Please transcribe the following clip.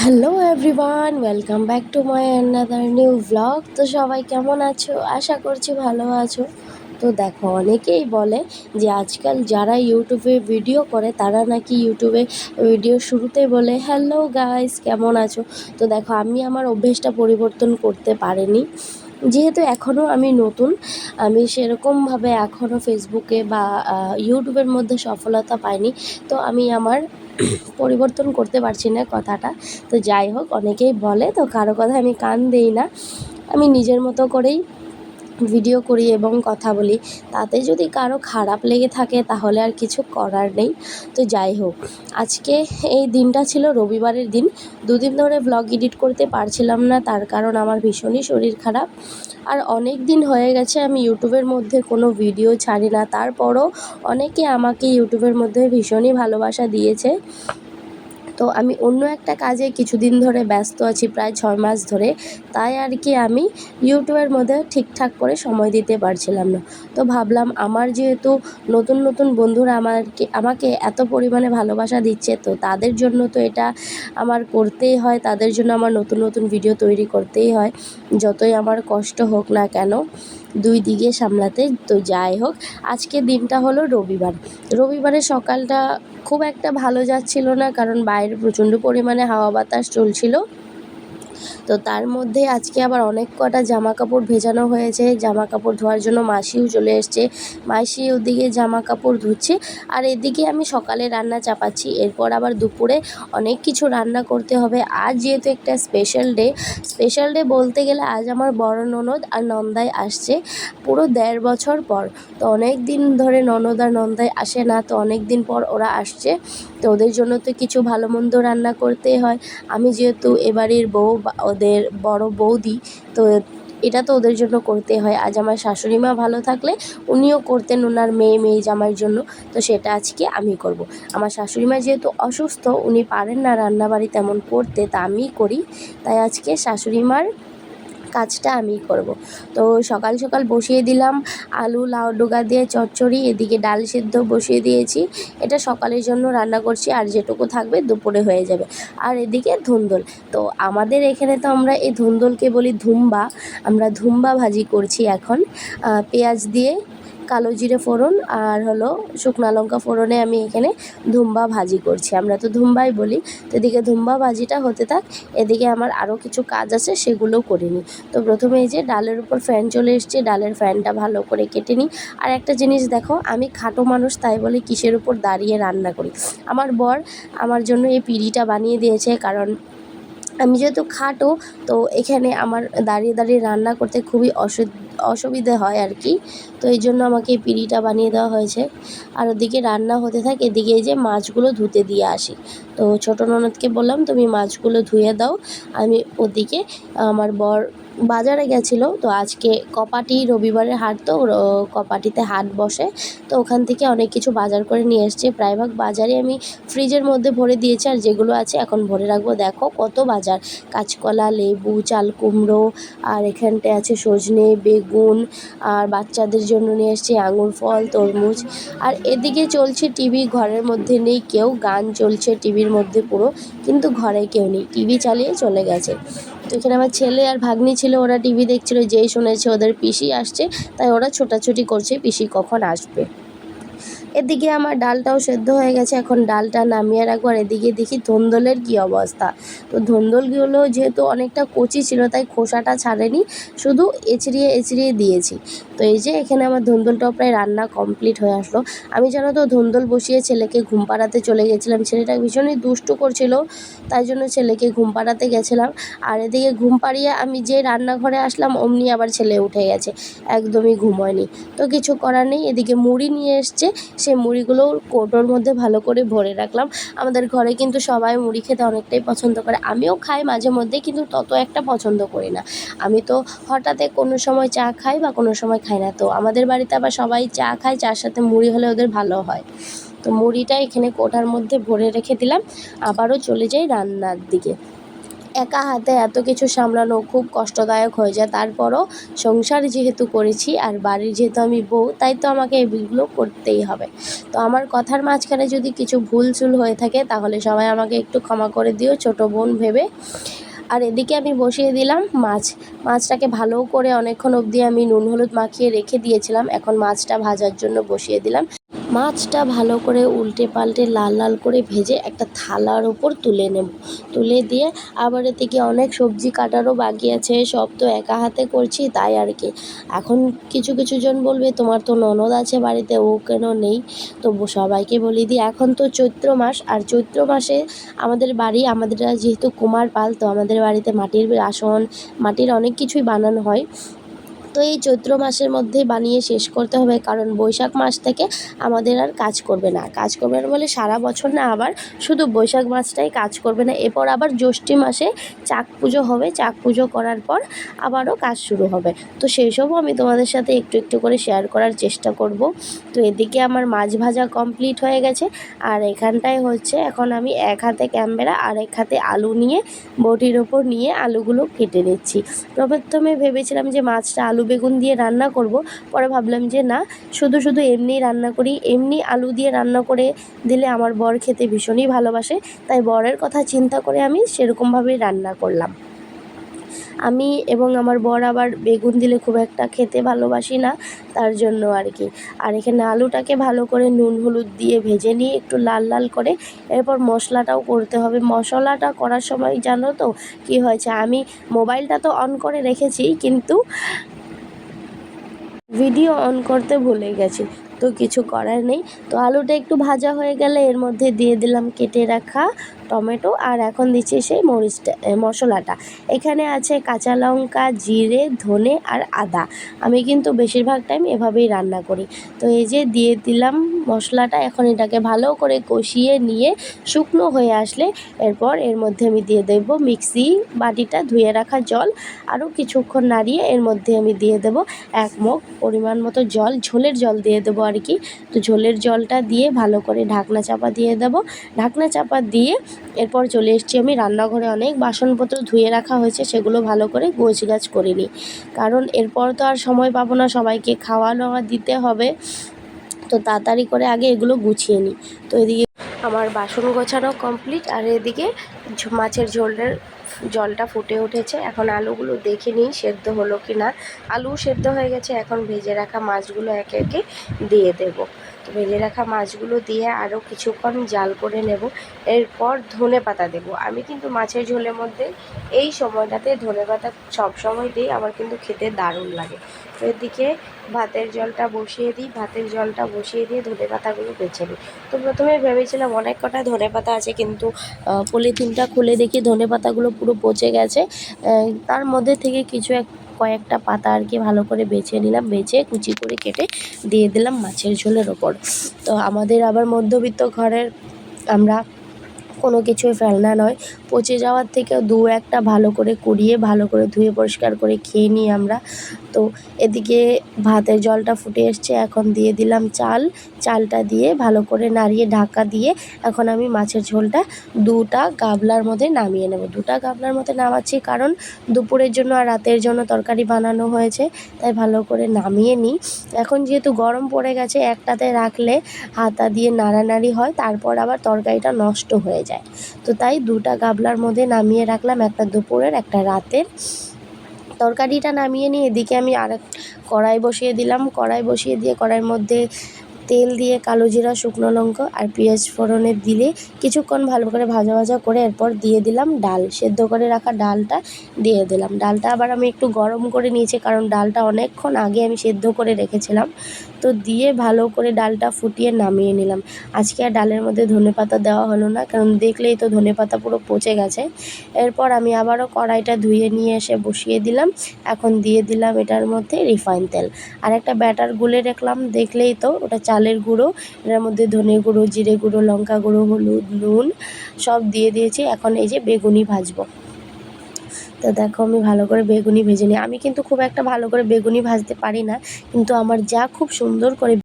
Hello everyone welcome back to my another new vlog তো সবাই কেমন আছো? আশা করছি ভালো আছো। তো দেখো, অনেকেই বলে যে আজকাল যারা ইউটিউবে ভিডিও করে, তারা নাকি ইউটিউবে ভিডিও শুরুতে বলে হ্যালো গাইস কেমন আছো? তো দেখো, আমি আমার অভ্যেসটা পরিবর্তন করতে পারিনি। যেহেতু এখনও আমি নতুন, আমি সেরকমভাবে এখনও ফেসবুকে বা ইউটিউবের মধ্যে সফলতা পাইনি। তো আমি আমার পরিবর্তন করতে পারছি না কথাটা। তো যাই হোক, অনেকেই বলে, তো কারও কথা আমি কান দেই না। আমি নিজের মতো করেই ভিডিও করি এবং কথা বলি। তাতে যদি কারও খারাপ লেগে থাকে, তাহলে আর কিছু করার নেই। তো যাই হোক, আজকে এই দিনটা ছিল রবিবারের দিন। দুদিন ধরে ব্লগ এডিট করতে পারছিলাম না, তার কারণ আমার ভীষণই শরীর খারাপ। আর অনেক দিন হয়ে গেছে আমি ইউটিউবের মধ্যে কোনো ভিডিও ছাড়ি না। তারপরও অনেকে আমাকে ইউটিউবের মধ্যে ভীষণই ভালোবাসা দিয়েছে। তো আমি অন্য একটা কাজে কিছুদিন ধরে ব্যস্ত আছি, প্রায় ছয় মাস ধরে। তাই আর কি আমি ইউটিউবের মধ্যে ঠিকঠাক করে সময় দিতে পারছিলাম না। তো ভাবলাম আমার যেহেতু নতুন নতুন বন্ধুরা আমাকে আমাকে এত পরিমাণে ভালোবাসা দিচ্ছে, তো তাদের জন্য তো এটা আমার করতেই হয়, তাদের জন্য আমার নতুন নতুন ভিডিও তৈরি করতেই হয়। যতই আমার কষ্ট হোক না কেন, দুই দিকে সামলাতে, তো যাই হোক, আজকে দিনটা হলো রবিবার। রবিবারের সকালটা খুব একটা ভালো যাচ্ছিল না কারণ বাইরে প্রচণ্ড পরিমাণে হাওয়া বাতাস চলছিল। তো তার মধ্যে আজকে আবার অনেক কটা জামা কাপড় ভেজানো হয়েছে। জামা কাপড় ধোয়ার জন্য মাসিও চলে এসছে। মাসি ওদিকে জামা কাপড় ধুচ্ছে আর এদিকে আমি সকালে রান্না চাপাচ্ছি। এরপর আবার দুপুরে অনেক কিছু রান্না করতে হবে। আজ যেহেতু একটা স্পেশাল ডে স্পেশাল ডে বলতে গেলে আজ আমার বড় ননদ আর নন্দাই আসছে পুরো দেড় বছর পর। তো অনেক দিন ধরে ননদ আর নন্দাই আসে না, তো অনেক দিন পর ওরা আসছে। তো ওদের জন্য তো কিছু ভালো মন্দ রান্না করতেই হয়। আমি যেহেতু এবারের বউ ওদের বড় বৌদি, তো এটা তো ওদের জন্য করতে হয়। আজ আমার শাশুড়ি মা ভালো থাকলে উনিও করতেন ওনার মেয়ে মেয়ে জামাইয়ের জন্য। তো সেটা আজকে আমি করব। আমার শাশুড়ি মা যেহেতু অসুস্থ, উনি পারেন না রান্নাবাড়ি তেমন করতে, তা আমি করি। তাই আজকে শাশুড়ি মার কাজটা আমি করব। তো সকাল সকাল বসিয়ে দিলাম, আলু, লাউ ডোগা দিয়ে চচ্চড়ি, এদিকে ডাল সেদ্ধ বসিয়ে দিয়েছি। এটা সকালের জন্য রান্না করছি, আর যেটুকু থাকবে দুপুরে হয়ে যাবে। আর এদিকে ধুন্দল। তো আমাদের এখানে তো আমরা এই ধুন্দলকে বলি ধুম্বা। আমরা ধুম্বা ভাজি করছি এখন পেঁয়াজ দিয়ে। কালো জিরে ফোড়ন আর হলো শুকনা লঙ্কা ফোড়নে আমি এখানে ধুম্বা ভাজি করছি। আমরা তো ধুম্বাই বলি। তো এদিকে ধুম্বা ভাজিটা হতে থাক, এদিকে আমার আরও কিছু কাজ আছে সেগুলোও করে নিই। তো প্রথমে এই যে ডালের উপর ফ্যান চলে এসছে, ডালের ফ্যানটা ভালো করে কেটে নিই। আর একটা জিনিস দেখো, আমি খাটো মানুষ, তাই বলে কিসের উপর দাঁড়িয়ে রান্না করি? আমার বর আমার জন্য এই পিঁড়িটা বানিয়ে দিয়েছে, কারণ আমি যেহেতু খাটো, তো এখানে আমার দাঁড়িয়ে দাঁড়িয়ে রান্না করতে খুবই অসু অসুবিধে হয় আর কি। তো এই জন্য আমাকে এই পিঁড়িটা বানিয়ে দেওয়া হয়েছে। আর ওদিকে রান্না হতে থাকে, এদিকে যে মাছগুলো ধুতে দিয়ে আসি। তো ছোটো ননদকে বললাম, তুমি মাছগুলো ধুয়ে দাও। আমি ওদিকে আমার বর বাজারে গেছিল, তো আজকে কপাটি রবিবারের হাট, তো কপাটিতে হাট বসে, তো ওখান থেকে অনেক কিছু বাজার করে নিয়ে এসছে। প্রায়ভাগ বাজারে আমি ফ্রিজের মধ্যে ভরে দিয়েছি আর যেগুলো আছে এখন ভরে রাখব। দেখো কত বাজার, কাঁচকলা, লেবু, চাল কুমড়ো, আর এখানটায় আছে সজনে, বেগুন, আর বাচ্চাদের জন্য নিয়ে এসছে আঙুর ফল, তরমুজ। আর এদিকে চলছে টিভি, ঘরের মধ্যে নেই কেউ, গান চলছে টিভির মধ্যে পুরো, কিন্তু ঘরে কেউ নেই। টিভি চালিয়ে চলে গেছে। তো এখানে আমার ছেলে আর ভাগ্নি ছিল, ওরা টিভি দেখছিল, যেই শুনেছে ওদের পিসি আসছে, তাই ওরা ছোটাছুটি করছে, পিসি কখন আসবে। এদিকে আমার ডালটাও সেদ্ধ হয়ে গেছে, এখন ডালটা নামিয়ে রাখব। আর এদিকে দেখি ধন্দলের কী অবস্থা। তো ধন্দলগুলো যেহেতু অনেকটা কচি ছিল, তাই খোসাটা ছাড়েনি, শুধু এচড়িয়ে এচড়িয়ে দিয়েছি। তো এই যে এখানে আমার ধন্দলটাও প্রায় রান্না কমপ্লিট হয়ে আসলো। আমি জানো তো ধন্দল বসিয়ে ছেলেকে ঘুম পাড়াতে চলে গেছিলাম। ছেলেটা ভীষণই দুষ্টু করছিল, তাই জন্য ছেলেকে ঘুম পাড়াতে গেছিলাম। আর এদিকে ঘুম পাড়িয়ে আমি যে রান্নাঘরে আসলাম, অমনি আবার ছেলে উঠে গেছে। একদমই ঘুমোয়নি তো কিছু করার নেই, এদিকে মুড়ি নিয়ে এসছে সেই মুড়িগুলো কৌটোর মধ্যে ভালো করে ভরে রাখলাম। আমাদের ঘরে কিন্তু সবাই মুড়ি খেতে অনেকটাই পছন্দ করে। আমিও খাই মাঝে মধ্যে কিন্তু তত একটা পছন্দ করি না। আমি তো হঠাৎ কোনো সময় চা খাই বা কোনো সময় খাই না। তো আমাদের বাড়িতে আবার সবাই চা খায় চার সাথে মুড়ি হলে ওদের ভালো হয়। তো মুড়িটা এখানে কোটার মধ্যে ভরে রেখে দিলাম। আবারও চলে যাই রান্নার দিকে। একা হাতে এত কিছু সামলানো খুব কষ্টদায়ক হয়ে যায়। তারপরও সংসার যেহেতু করেছি আর বাড়ির যেহেতু আমি বউ, তাই তো আমাকে এগুলো করতেই হবে। তো আমার কথার মাঝখানে যদি কিছু ভুল চুল হয়ে থাকে, তাহলে সবাই আমাকে একটু ক্ষমা করে দিও, ছোট বোন ভেবে। আর এদিকে আমি বসিয়ে দিলাম মাছ। মাছটাকে ভালো করে অনেকক্ষণ অবধি আমি নুন হলুদ মাখিয়ে রেখে দিয়েছিলাম। এখন মাছটা ভাজার জন্য বসিয়ে দিলাম। মাছটা ভালো করে উল্টে পাল্টে লাল লাল করে ভেজে একটা থালার ওপর তুলে নেব। তুলে দিয়ে আবার এদিকে অনেক সবজি কাটারও বাকি আছে, সব তো একা হাতে করছি তাই আর কি। এখন কিছু কিছু জন বলবে, তোমার তো ননদ আছে বাড়িতে, ও কেন নেই? তো সবাইকে বলি দিই, এখন তো চৈত্র মাস, আর চৈত্র মাসে আমাদের বাড়ি, আমাদের যেহেতু কুমার পাল, তো আমাদের বাড়িতে মাটির আসন, মাটির অনেক কিছুই বানানো হয়। তো এই চৈত্র মাসের মধ্যেই বানিয়ে শেষ করতে হবে, কারণ বৈশাখ মাস থেকে আমাদের আর কাজ করবে না। কাজ করবে না বলে সারা বছর না আবার শুধু বৈশাখ মাসটাই কাজ করবে না, এরপর আবার জ্যৈষ্ঠী মাসে চাক পুজো হবে। চাক পুজো করার পর আবারও কাজ শুরু হবে। তো সেই সবও আমি তোমাদের সাথে একটু একটু করে শেয়ার করার চেষ্টা করব। তো এদিকে আমার মাছ ভাজা কমপ্লিট হয়ে গেছে, আর এখানটায় হচ্ছে এখন আমি এক হাতে ক্যামেরা আর এক হাতে আলু নিয়ে বটির ওপর নিয়ে আলুগুলো কেটে নিচ্ছি। প্রথমে ভেবেছিলাম যে মাছটা আলু বেগুন দিয়ে রান্না করব। পরে ভাবলাম যে না, শুধু শুধু এমনিই রান্না করি। এমনি আলু দিয়ে রান্না করে দিলে আমার বর খেতে ভীষণই ভালোবাসে। তাই বরের কথা চিন্তা করে আমি সেরকমভাবেই রান্না করলাম। আমি এবং আমার বর আবার বেগুন দিলে খুব একটা খেতে ভালোবাসি না, তার জন্য আর কি। আর এখানে আলুটাকে ভালো করে নুন, হলুদ দিয়ে ভেজে নিয়ে একটু লাল লাল করে এরপর মশলাটাও করতে হবে। মশলাটা করার সময় জানো তো কি হয়েছে? আমি মোবাইলটা তো অন করে রেখেছি, কিন্তু ভিডিও অন করতে ভুলে গেছি। তো কিছু করার নেই। তো আলুটা একটু ভাজা হয়ে গেলে এর মধ্যে দিয়ে দিলাম কেটে রাখা টমেটো আর এখন দিচ্ছি সেই মরিচটা মশলাটা। এখানে আছে কাঁচা লঙ্কা, জিরে, ধনে আর আদা। আমি কিন্তু বেশিরভাগ টাইম এভাবেই রান্না করি। তো এই যে দিয়ে দিলাম মশলাটা, এখন এটাকে ভালো করে কষিয়ে নিয়ে শুকনো হয়ে আসলে এরপর এর মধ্যে আমি দিয়ে দেবো মিক্সি বাটিটা ধুয়ে রাখা জল। আরও কিছুক্ষণ নাড়িয়ে এর মধ্যে আমি দিয়ে দেবো এক মগ পরিমাণ মতো জল, ঝোলের জল দিয়ে দেবো আর কি তো ঝোলের জলটা দিয়ে ভালো করে ঢাকনা চাপা দিয়ে দেবো। ঢাকনা চাপা দিয়ে এরপর চলে এসেছি আমি রান্নাঘরে। অনেক বাসনপত্র ধুয়ে রাখা হয়েছে, সেগুলো ভালো করে গোছ গাছ করে নিই। কারণ এরপর তো আর সময় পাবো না, সবাইকে খাওয়া দাওয়া দিতে হবে। তো তাড়াতাড়ি করে আগে এগুলো গুছিয়ে নিই। তো এদিকে আমার বাসন গোছানো কমপ্লিট, আর এদিকে মাছের ঝোলের জলটা ফুটে উঠেছে। এখন আলুগুলো দেখে নিই সেদ্ধ হলো কি না আলু সেদ্ধ হয়ে গেছে। এখন ভেজে রাখা মাছগুলো একে একে দিয়ে দেবো। তো ভেজে রাখা মাছগুলো দিয়ে আরও কিছুক্ষণ জাল করে নেব। এরপর ধনে পাতা দেবো। আমি কিন্তু মাছের ঝোলের মধ্যে এই সময়টাতে ধনে পাতা সবসময় দিই, আমার কিন্তু খেতে দারুণ লাগে। তো এদিকে ভাতের জলটা বসিয়ে দিই, ভাতের জলটা বসিয়ে দিয়ে ধনে পাতাগুলো বেছে নিই। তো প্রথমে ভেবেছিলাম অনেক কটা ধনে পাতা আছে, কিন্তু পলিথিনটা খুলে দেখি ধনে পাতাগুলো পুরো পচে গেছে। তার মধ্যে থেকে কিছু এক কয়েকটা পাতা আর কি ভালো করে বেছে নিলাম, বেছে কুচি করে কেটে দিয়ে দিলাম মাছের ঝোলের ওপর। তো আমাদের আবার মধ্যবিত্ত ঘরের আমরা কোনো কিছুই ফেলনা নয়। পচে যাওয়ার থেকেও দু একটা ভালো করে কুড়িয়ে, ভালো করে ধুয়ে পরিষ্কার করে খেয়ে নিই আমরা। তো এদিকে ভাতের জলটা ফুটে এসছে, এখন দিয়ে দিলাম চাল। চালটা দিয়ে ভালো করে নাড়িয়ে ঢাকা দিয়ে এখন আমি মাছের ঝোলটা দুটা গাবলার মধ্যে নামিয়ে নেব। দুটা গাবলার মধ্যে নামাচ্ছি কারণ দুপুরের জন্য আর রাতের জন্য তরকারি বানানো হয়েছে, তাই ভালো করে নামিয়ে নিই। এখন যেহেতু গরম পড়ে গেছে, একটাতে রাখলে হাতা দিয়ে নাড়ানাড়ি হয়, তারপর আবার তরকারিটা নষ্ট হয়ে যায়। তো তাই দুটা গাবলার মধ্যে নামিয়ে রাখলাম, একটা দুপুরের, একটা রাতের। তরকারিটা নামিয়ে নিয়ে এদিকে আমি আর কড়াই বসিয়ে দিলাম। কড়াই বসিয়ে দিয়ে কড়াইয়ের মধ্যে তেল দিয়ে কালো জিরা, শুকনো লঙ্কা আর পেঁয়াজ ফোড়নে দিলে কিছুক্ষণ ভালো করে ভাজা ভাজা করে এরপর দিয়ে দিলাম ডাল। সেদ্ধ করে রাখা ডালটা দিয়ে দিলাম। ডালটা আবার আমি একটু গরম করে নিয়েছি কারণ ডালটা অনেকক্ষণ আগে আমি সেদ্ধ করে রেখেছিলাম। তো দিয়ে ভালো করে ডালটা ফুটিয়ে নামিয়ে নিলাম। আজকে আর ডালের মধ্যে ধনে পাতা দেওয়া হলো না, কারণ দেখলেই তো ধনে পাতা পুরো পচে গেছে। এরপর আমি আবারও কড়াইটা ধুয়ে নিয়ে এসে বসিয়ে দিলাম। এখন দিয়ে দিলাম এটার মধ্যে রিফাইন তেল। আর একটা ব্যাটার গুলে রাখলাম, দেখলেই তো ওটা চালের গুঁড়ো, এর মধ্যে ধনে গুঁড়ো, জিরে গুঁড়ো, লঙ্কা গুঁড়ো, হলুদ, নুন সব দিয়ে দিয়েছি। এখন এই যে বেগুনি ভাজবো। তো দেখো আমি ভালো করে বেগুনি ভেজে নিই। আমি কিন্তু খুব একটা ভালো করে বেগুনি ভাজতে পারি না, কিন্তু আমার যা খুব সুন্দর করে